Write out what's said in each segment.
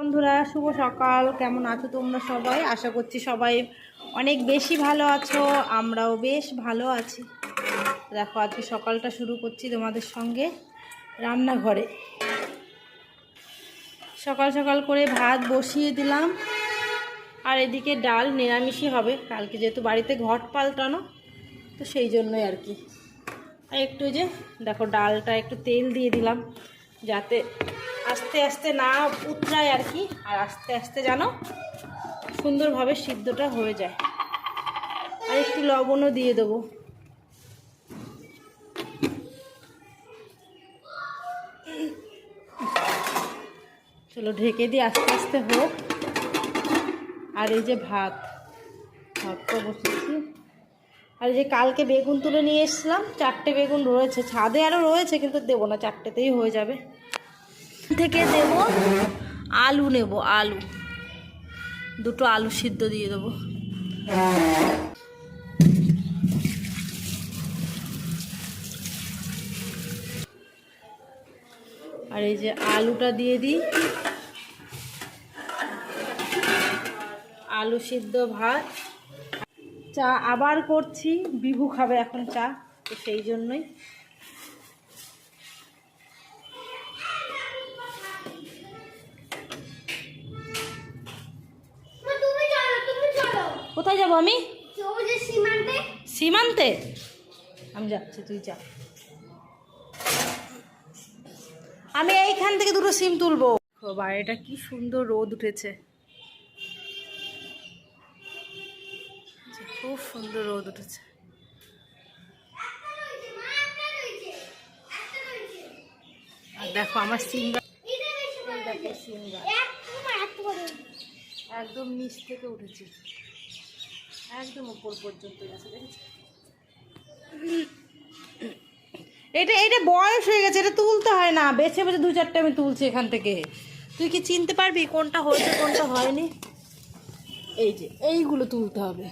বন্ধুরা, শুভ সকাল। কেমন আছো তোমরা সবাই? আশা করছি সবাই অনেক বেশি ভালো আছো, আমরাও বেশ ভালো আছি। দেখো, আজকে সকালটা শুরু করছি তোমাদের সঙ্গে রান্নাঘরে। সকাল সকাল করে ভাত বসিয়ে দিলাম। আর এদিকে ডাল নিরামিষই হবে। কালকে যেহেতু বাড়িতে ঘট পাল্টানো, তো সেই জন্যই আর কি। আর একটু যে, দেখো, ডালটা একটু তেল দিয়ে দিলাম, যাতে আস্তে আস্তে না উতরায় আর কি, আর আস্তে আস্তে যেন সুন্দরভাবে সিদ্ধটা হয়ে যায়। আর একটু লবণও দিয়ে দেবো। চলো ঢেকে দিয়ে আস্তে আস্তে হোক। আর এই যে ভাত ভাতটা বসেছি। আর এই যে কালকে বেগুন তুলে নিয়ে এসেছিলাম, চারটে বেগুন রয়েছে। ছাদে আরও রয়েছে, কিন্তু দেবো না, চারটেতেই হয়ে যাবে। থেকে দেব আলু নেব, আলু। দুটো আলু সিদ্ধ দিয়ে দেবো। আর এই যে আলুটা দিয়ে দিই। আলু সিদ্ধ ভাত। চা আবার করছি, বিভু খাবে এখন চা, তো সেই জন্যই। কোথায় যাব আমি? সীমান্তে। সীমান্তে? আমি যাচ্ছি তুই যা। আমি এইখান থেকে দুটো সিম তুলবো। বাইরেটা কি সুন্দর রোদ উঠেছে। খুব সুন্দর রোদ উঠেছে। আর দেখো আমার সিম দেখো সিম একদম নিচ থেকে উঠেছে। একদম উপর পর্যন্ত গেছে দেখেছ? এটা এটা বয়স হয়ে গেছে এটা তুলতে হয় না। বেছে বেছে দু চারটে আমি তুলছি এখান থেকে। তুই কি চিনতে পারবি কোনটা হয়েছে কোনটা হয়নি? এই যে এইগুলো তুলতে হবে।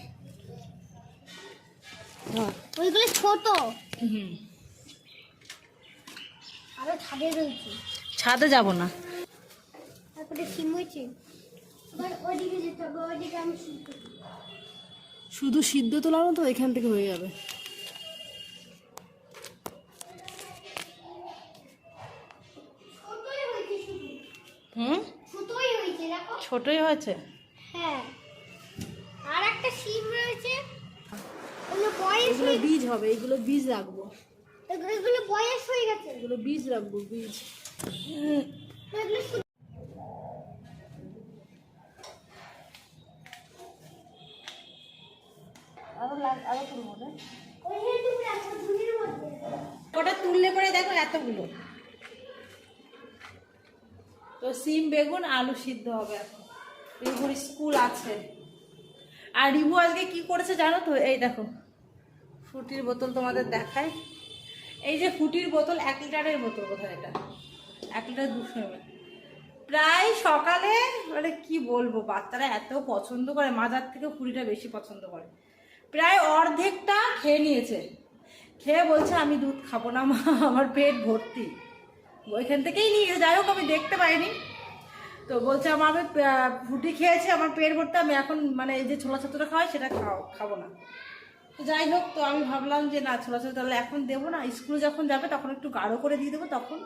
ওইগুলো ছোট। হুম। আরও ছাদে রয়েছে। ছাদে যাব না। তারপরে সিম হয়েছে ওইদিকে যেতে হবে ওইদিকে আমি সিম করব। শুধু সিদ্ধ তোলানো তো এখান থেকে হয়ে যাবে। ছোটই হয়েছে হুম? ছোটই হয়েছে হ্যাঁ। আর একটা সিম রয়েছে। এগুলো বীজ হবে এগুলো বীজ রাখব। এগুলো বয়স হয়ে গেছে। এগুলো বীজ রাখব বীজ। ওটা। তুললে পরে দেখো এতগুলো। তো সিম, বেগুন, আলু সিদ্ধ হবে এখন। রিভুর স্কুল আছে। আর রিভু আজকে কি করেছে জানো তো? এই দেখো, ফুটির বোতল তোমাদের দেখায় এই যে ফুটির বোতল, এক লিটারের বোতল কোথায় এটা? এক লিটার দুশো এমএল। প্রায় সকালে মানে কি বলব, বাচ্চারা এত পছন্দ করে, মাজার থেকে ফুটিটা বেশি পছন্দ করে। প্রায় অর্ধেকটা খেয়ে নিয়েছে। খেয়ে বলছে, আমি দুধ খাব না মা, আমার পেট ভর্তি। ওইখান থেকেই নিয়ে যাই হোক, আমি দেখতে পাইনি। তো বলছে, আমার আমি ফুটি খেয়েছি, আমার পেট ভর্তি, আমি এখন মানে এই যে ছোলা ছাতুটা খাওয়াই, সেটা খাও, খাব না। তো যাই হোক, তো আমি ভাবলাম যে, না, ছোলা ছাতু তাহলে এখন দেবো না। স্কুলে যখন যাবে, তখন একটু গাঢ় করে দিয়ে দেবো, তখন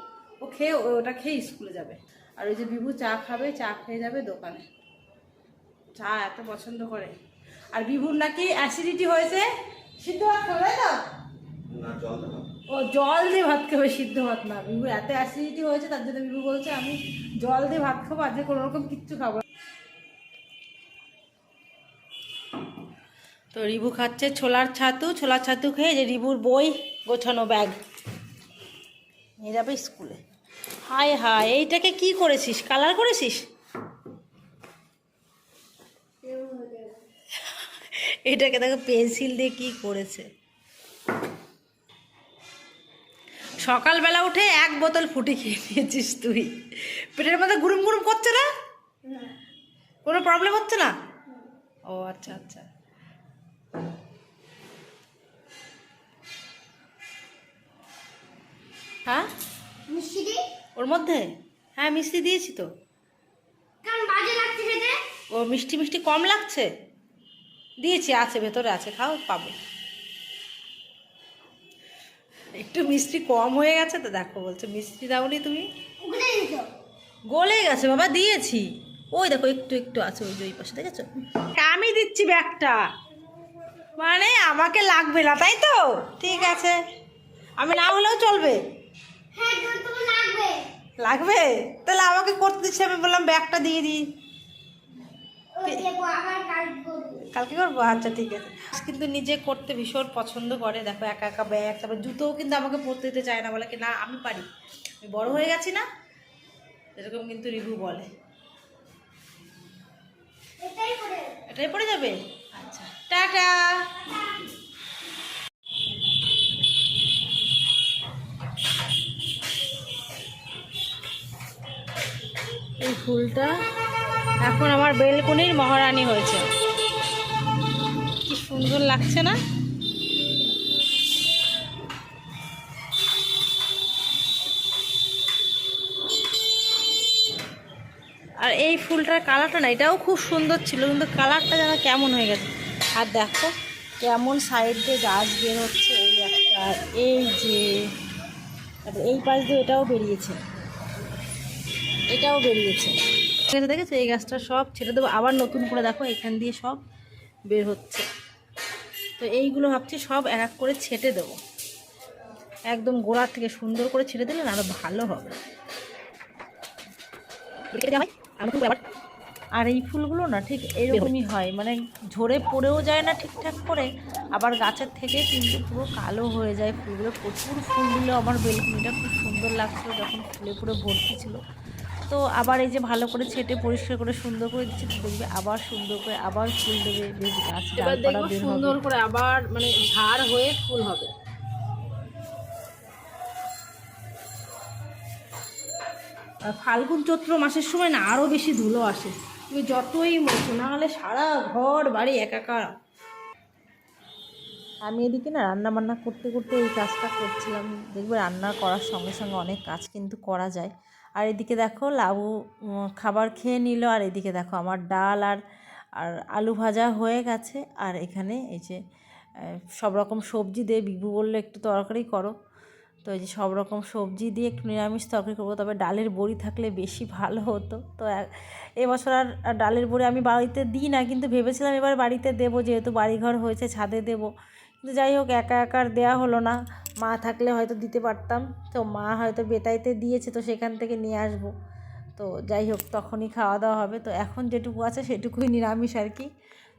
ও খেয়ে ওটা খেয়ে স্কুলে যাবে। আর ওই যে বিভু চা খাবে, চা খেয়ে যাবে দোকানে। চা এত পছন্দ করে। আর বিভুর নাকি অ্যাসিডিটি হয়েছে। সিদ্ধ ভাত খাবে তাই তো ও জল দিয়ে ভাত খাবে সিদ্ধ ভাত না। বিভু এত অ্যাসিডিটি হয়েছে তার জন্য বিভু বলছে আমি জল দিয়ে ভাত খাব আজকে কোনো রকম কিচ্ছু খাব না। তো রিভু খাচ্ছে ছোলার ছাতু। ছোলার ছাতু খেয়ে যে রিভুর বই গোছানো ব্যাগ। নিয়ে যাবে স্কুলে। হায় হায় এইটাকে কি করেছিস? কালার করেছিস? এটাকে দেখো পেন্সিল দিয়ে কি করেছে। সকালবেলা উঠে এক বোতল ফুটি খেয়ে নিয়েছিস তুই। পেটের মধ্যে গুরুম গুরুম করছে না? কোনো প্রবলেম হচ্ছে না? ও আচ্ছা আচ্ছা। হ্যাঁ? মিষ্টি ওর মধ্যে? হ্যাঁ মিষ্টি দিয়েছি তো। ও মিষ্টি মিষ্টি কম লাগছে? দিয়েছি আছে ভেতরে আছে খাও পাবে। একটু মিষ্টি কম হয়ে গেছে তো দেখো বলছে মিষ্টি দাওনি তুমি? গলে গেছে বাবা দিয়েছি। ওই দেখো একটু একটু আছে ওই ওই পাশে দেখেছ? আমি দিচ্ছি ব্যাগটা। মানে আমাকে লাগবে না তাই তো? ঠিক আছে। আমি না হলেও চলবে। হ্যাঁ লাগবে। তাহলে আমাকে করতে দিচ্ছি আমি বললাম ব্যাগটা দিয়ে দিই। কালকে করব? আচ্ছা ঠিক আছে। কিন্তু নিজে করতে ভীষণ পছন্দ করে। দেখো একা একা ব্যাগ তারপর জুতোও কিন্তু আমাকে পরতে দিতে চায় না। বলে কি না আমি পারি। আমি বড় হয়ে গেছি না? এরকম কিন্তু রিভু বলে। এটাই পড়ে যাবে? আচ্ছা টাটা। এই ফুলটা এখন আমার বেলকুনির মহারানী হয়েছে। সুন্দর লাগছে না? আর এই ফুলটার কালারটা না, এটাও খুব সুন্দর ছিল, কিন্তু কালারটা যেন কেমন হয়ে গেছে। আর দেখো কেমন সাইড দিয়ে গাছ বের হচ্ছে, এই একটা, এই যে তারপরে এই পাশ দিয়ে এটাও বেরিয়েছে। এটাও বেরিয়েছে। দেখেছ? এই গাছটা সব ছেড়ে দেবো, আবার নতুন করে দেখো, এখান দিয়ে সব বের হচ্ছে। তো এইগুলো ভাবছি সব এক এক করে ছেটে দেবো। একদম গোড়ার থেকে সুন্দর করে ছেড়ে দিলে আরও ভালো হবে। আর এই ফুলগুলো না ঠিক এরকমই হয় মানে ঝরে পড়েও যায় না ঠিকঠাক করে আবার গাছের থেকে কিন্তু পুরো কালো হয়ে যায় ফুলগুলো। প্রচুর ফুল দিল আমার বেলকুনিটা খুব সুন্দর লাগছিল যখন ফুলে পুরো ভর্তি ছিল। তো আবার এই যে ভালো করে ছেটে পরিষ্কার করে সুন্দর করে দিচ্ছে দেখবে আবার সুন্দর করে আবার ফুল দেবে বেশ গাছ সুন্দর করে আবার মানে ঝাড় হয়ে ফুল হবে। ফাল্গুন চৈত্র মাসের সময় না আরও বেশি ধুলো আসে। তুমি যতই মোছো না হলে সারা ঘর বাড়ি একাকার। আমি এদিকে না রান্না বান্না করতে করতে এই কাজটা করছিলাম। দেখবে রান্না করার সঙ্গে সঙ্গে অনেক কাজ কিন্তু করা যায়। আর এদিকে দেখো লাবু খাবার খেয়ে নিল, আর এদিকে দেখো আমার ডাল আর আর আলু ভাজা হয়ে গেছে। আর এখানে এই যে সব রকম সবজি দিয়ে বিভু বলল, একটু তরকারি করো। তো এই যে সব রকম সবজি দিয়ে একটু নিরামিষ তরকারি করব, তবে ডালের বড়ি থাকলে বেশি ভালো হতো। তো এবছর আর আর ডালের বড়ি আমি বাড়িতে দিই না, কিন্তু ভেবেছিলাম এবার বাড়িতে দেবো, যেহেতু বাড়িঘর হয়েছে, ছাদে দেবো। কিন্তু যাই হোক, একা একার দেওয়া হলো না। মা থাকলে হয়তো দিতে পারতাম। তো মা হয়তো বেতাইতে দিয়েছে, তো সেখান থেকে নিয়ে আসব। তো যাই হোক, তখনই খাওয়া দাওয়া হবে। তো এখন যেটুকু আছে, সেটুকুই নিরামিষ আর কি।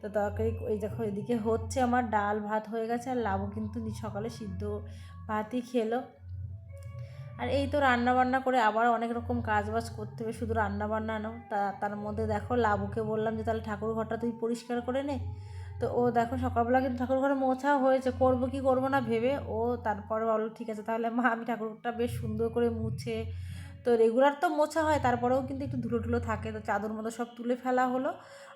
তো তরকারি ওই দেখো, এদিকে হচ্ছে আমার ডাল ভাত হয়ে গেছে, আর লাবু কিন্তু সকালে সিদ্ধ ভাতই খেলো। আর এই তো রান্না বান্না করে আবার অনেক রকম কাজ বাজ করতে হবে, শুধু রান্না বান্না নাও তা তার মধ্যে দেখো, লাবুকে বললাম যে, তাহলে ঠাকুর ঘরটা তুই পরিষ্কার করে নে। তো ও দেখো সকালবেলা কিন্তু ঠাকুর ঘরে মোছা হয়েছে, করব কি করব না ভেবে, ও তারপরে বলো ঠিক আছে, তাহলে মা, আমি ঠাকুরটা বেশ সুন্দর করে মুছে। তো রেগুলার তো মোছা হয়, তারপরেও কিন্তু একটু ধুলো ধুলো থাকে, তো চাদর মতো সব তুলে ফেলা হলো,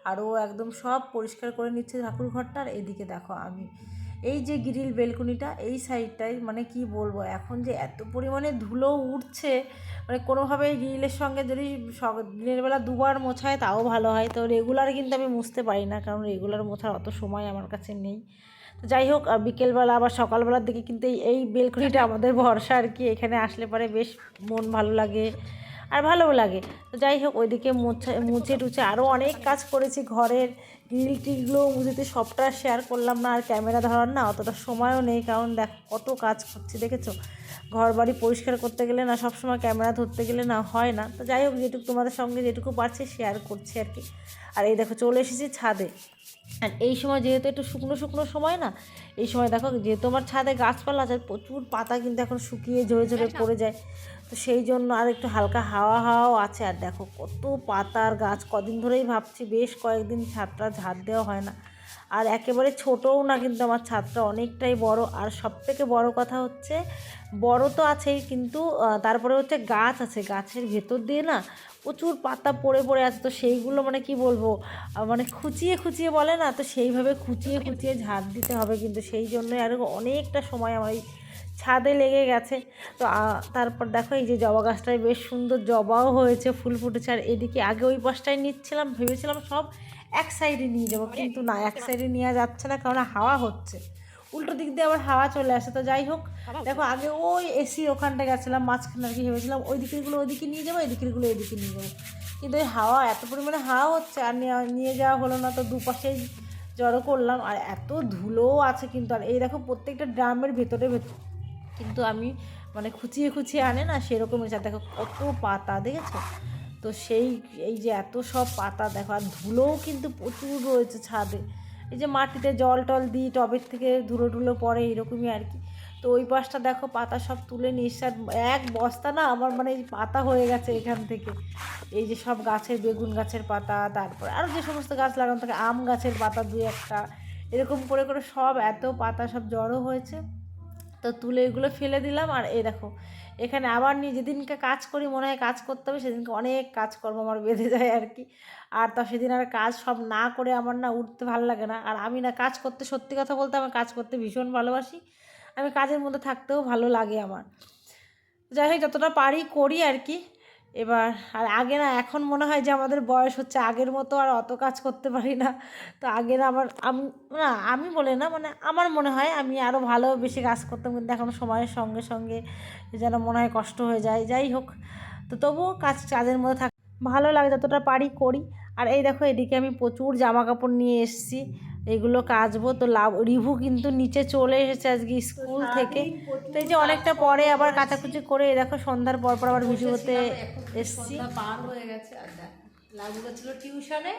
আর ও একদম সব পরিষ্কার করে নিচ্ছে ঠাকুর ঘরটা, আর এদিকে দেখো আমি। এই যে গ্রিল বেলকুনিটা এই সাইডটাই মানে কি বলব, এখন যে এত পরিমাণে ধুলো উঠছে মানে কোনোভাবে গ্রিলের সঙ্গে যদি দিনের বেলা দুবার মোছায় তাও ভালো হয়। তো রেগুলার কিন্তু আমি মুছতে পারি না, কারণ রেগুলার মোছার অত সময় আমার কাছে নেই। তো যাই হোক বিকেলবেলা আবার সকালবেলার দিকে কিন্তু এই বেলকুনিটা আমাদের ভরসা আর কি, এখানে আসলে পরে বেশ মন ভালো লাগে। আর ভালোও লাগে। তো যাই হোক ওইদিকে মুছে মুছে টুছে আরও অনেক কাজ করেছি ঘরের। গ্রিল টিলগুলো মুছিতে সবটা শেয়ার করলাম না আর ক্যামেরা ধরার না অতটা সময়ও নেই কারণ দেখ কত কাজ করছি দেখেছ? ঘর বাড়ি পরিষ্কার করতে গেলে না সবসময় ক্যামেরা ধরতে গেলে না হয় না। তো যাই হোক যেটুকু তোমাদের সঙ্গে যেটুকু পারছি শেয়ার করছি আর কি। আর এই দেখো চলে এসেছি ছাদে। আর এই সময় যেহেতু একটু শুকনো শুকনো সময় না এই সময় দেখো যেহেতু আমার ছাদে গাছপালা আছে প্রচুর পাতা কিন্তু এখন শুকিয়ে ঝরে ঝরে পড়ে যায়। তো সেই জন্য আর একটু হালকা হাওয়া হাওয়াও আছে। আর দেখো কত পাতার গাছ, কদিন ধরেই ভাবছি বেশ কয়েকদিন ছাদটা ঝাড় দেওয়া হয় না। আর একেবারে ছোটও না কিন্তু আমার ছাদটা, অনেকটাই বড়। আর সব থেকে বড় কথা হচ্ছে, বড় তো আছেই কিন্তু তারপরে হচ্ছে গাছ আছে। গাছের ভেতর দিয়ে না প্রচুর পাতা পড়ে পড়ে আছে। তো সেইগুলো মানে কি বলব মানে খুঁচিয়ে খুঁচিয়ে বলে না? তো সেইভাবে খুঁচিয়ে খুঁচিয়ে ঝাড় দিতে হবে কিন্তু সেই জন্যই আরও অনেকটা সময় আমার ছাদে লেগে গেছে। তো তারপর দেখো এই যে জবা গাছটায় বেশ সুন্দর জবাও হয়েছে, ফুল ফুটেছে। আর এদিকে আগে ওই পাশটায় নিচ্ছিলাম, ভেবেছিলাম সব এক সাইডে নিয়ে যাব, কিন্তু না, এক সাইডে নেওয়া যাচ্ছে না, কারণ হাওয়া হচ্ছে। উল্টো দিক দিয়ে আবার হাওয়া চলে আসে, তো যাই হোক, দেখো আগে ওই এসি ওখানটা গেছিলাম, মাঝখানে আর কি ভেবেছিলাম ওই দিকেরগুলো ওইদিকে নিয়ে যাব, এই দিকেরগুলো এদিকে নিয়ে যাব। কিন্তু ওই হাওয়া, এত পরিমাণে হাওয়া হচ্ছে, আর নিয়ে যাওয়া হলো না, তো দুপাশেই জড়ো করলাম। আর এত ধুলোও আছে কিন্তু, আর এই দেখো প্রত্যেকটা ড্রামের ভেতরে ভেতর কিন্তু আমি মানে খুঁচিয়ে খুঁচিয়ে আনে না, সেরকম হয়েছে দেখো কত পাতা, দেখেছ? তো সেই, এই যে এত সব পাতা দেখো, আর ধুলোও কিন্তু প্রচুর রয়েছে ছাদে। এই যে মাটিতে জল টল দিই, টবের থেকে ধুলো টুলো পড়ে, এরকমই আর কি। তো ওই পাশটা দেখো, পাতা সব তুলে আর এক বস্তা না, আমার মানে এই পাতা হয়ে গেছে এখান থেকে। এই যে সব গাছের, বেগুন গাছের পাতা, তারপর আরও যে সমস্ত গাছ লাগানো থাকে, আম গাছের পাতা দুই একটা, এরকম করে করে সব এত পাতা সব জড়ো হয়েছে। তো তুলে এগুলো ফেলে দিলাম আর এই দেখো, এখানে আবার নিয়ে যেদিনকে কাজ করি মনে হয় কাজ করতে হবে, সেদিনকে অনেক কাজ করব, আমার বেঁধে যায় আর কি। আর তা সেদিন আর কাজ সব না করে আমার না উঠতে ভালো লাগে না। আর আমি না কাজ করতে, সত্যি কথা বলতে আমার কাজ করতে ভীষণ ভালোবাসি। আমি কাজের মধ্যে থাকতেও ভালো লাগে আমার। যাই হোক, যতটা পারি করি আর কি। এবার, আর আগে না, এখন মনে হয় যে আমাদের বয়স হচ্ছে আগের মতো আর অত কাজ করতে পারি না। তো আগে না আমার, আমি, না, আমি বলে না মানে আমার মনে হয় আমি আরও ভালো বেশি কাজ করতাম, কিন্তু এখন সময়ের সঙ্গে সঙ্গে যেন মনে হয় কষ্ট হয়ে যায়। যাই হোক, তো তবুও কাজ, কাজের মধ্যে থাক, ভালো লাগে যতটা পারি করি। আর এই দেখো, এদিকে আমি প্রচুর জামা কাপড় নিয়ে এসেছি। এগুলো কাচবো। তো লাভ রিভু কিন্তু নিচে চলে এসেছে আজকে স্কুল থেকে। তো এই যে অনেকটা পরে আবার কাচাকুচি করে দেখো সন্ধ্যার পর পর আবার ভিডিওতে এসছি। পার হয়ে গেছে। আর দেখ লাগু ছিল টিউশনে।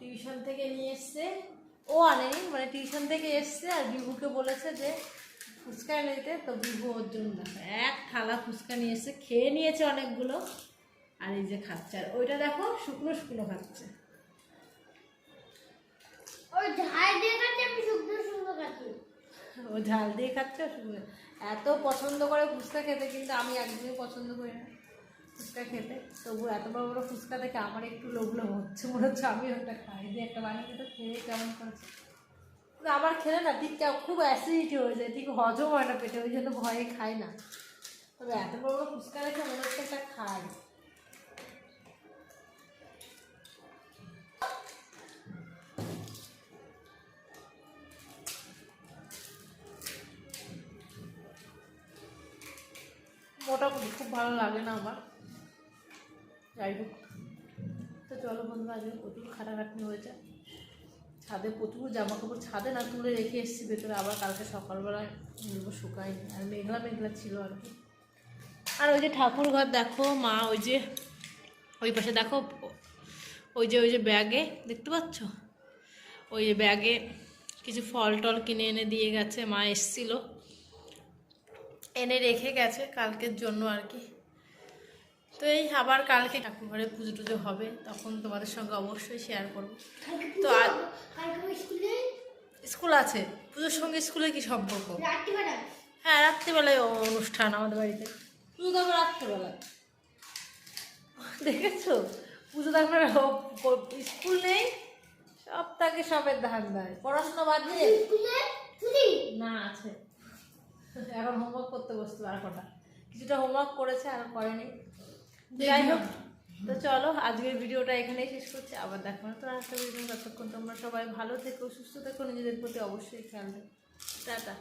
টিউশন থেকে নিয়ে এসছে। ও আনেনি মানে টিউশন থেকে এসছে আর বিভুকে বলেছে যে ফুচকা এনে দিতে। তো বিভু ওর জন্য এক থালা ফুচকা নিয়ে এসছে। খেয়ে নিয়েছে অনেকগুলো। আর এই যে খাচ্ছে। আর ওইটা দেখো শুকনো শুকনো খাচ্ছে। ও ঝাল দিয়ে খাচ্ছে? এত পছন্দ করে ফুচকা খেতে, কিন্তু আমি একদমই পছন্দ করি না ফুচকা খেতে। তবু এত বড় বড় ফুচকা দেখে আমার একটু লোভ লোভ হচ্ছে, মনে হচ্ছে আমি ওটা খাই দিয়ে একটা বানিয়ে তো খেয়ে কেমন করেছে। আমার খেলে না ঠিক খুব অ্যাসিডিটি হয়ে যায় ঠিক হজম হয় না পেটে, ওই জন্য ভয়ে খাই না। তবে এত বড় বড় ফুচকা দেখে মনে হচ্ছে একটা খাই। মোটামুটি খুব ভালো লাগে না আমার। যাই হোক, তো চলো বন্ধু আজকে প্রচুর খাটাখাটনি হয়েছে। ছাদে প্রচুর জামা কাপড় ছাদে না তুলে রেখে এসেছি, ভেতরে আবার কালকে সকালবেলায় এগুলো শুকায়নি, আর মেঘলা মেঘলা ছিল আর কি। আর ওই যে ঠাকুর ঘর দেখো, মা ওই যে, ওই পাশে দেখো, ওই যে ওই যে ব্যাগে, দেখতে পাচ্ছ? ওই যে ব্যাগে কিছু ফল টল কিনে এনে দিয়ে গেছে, মা এসছিল। এনে রেখে গেছে কালকের জন্য আর কি। তো এই আবার কালকে ঠাকুর ঘরে পুজো টুজো হবে তখন তোমাদের সঙ্গে অবশ্যই শেয়ার করব। তো কালকে স্কুলে? আছে। পুজোর সঙ্গে স্কুলে কি সম্পর্ক? হ্যাঁ রাত্রিবেলায় ও- অনুষ্ঠান আমাদের বাড়িতে। পুজো দেখো রাত্রিবেলায়। দেখেছ? পুজো দেখো স্কুল নেই সব তাকে সবের ধান দেয় পড়াশোনা বাদ দিয়ে না আছে। এখন হোমওয়ার্ক করতে বসতে আর কটা কিছুটা হোমওয়ার্ক করেছে আর করেনি। যাই হোক তো চলো আজকের ভিডিওটা এখানেই শেষ করছি। আবার দেখো না তো একটা ভিডিও ততক্ষণ তোমরা সবাই ভালো থেকো সুস্থ থেকো। নিজেদের প্রতি অবশ্যই খেয়াল রাখো। টাটা।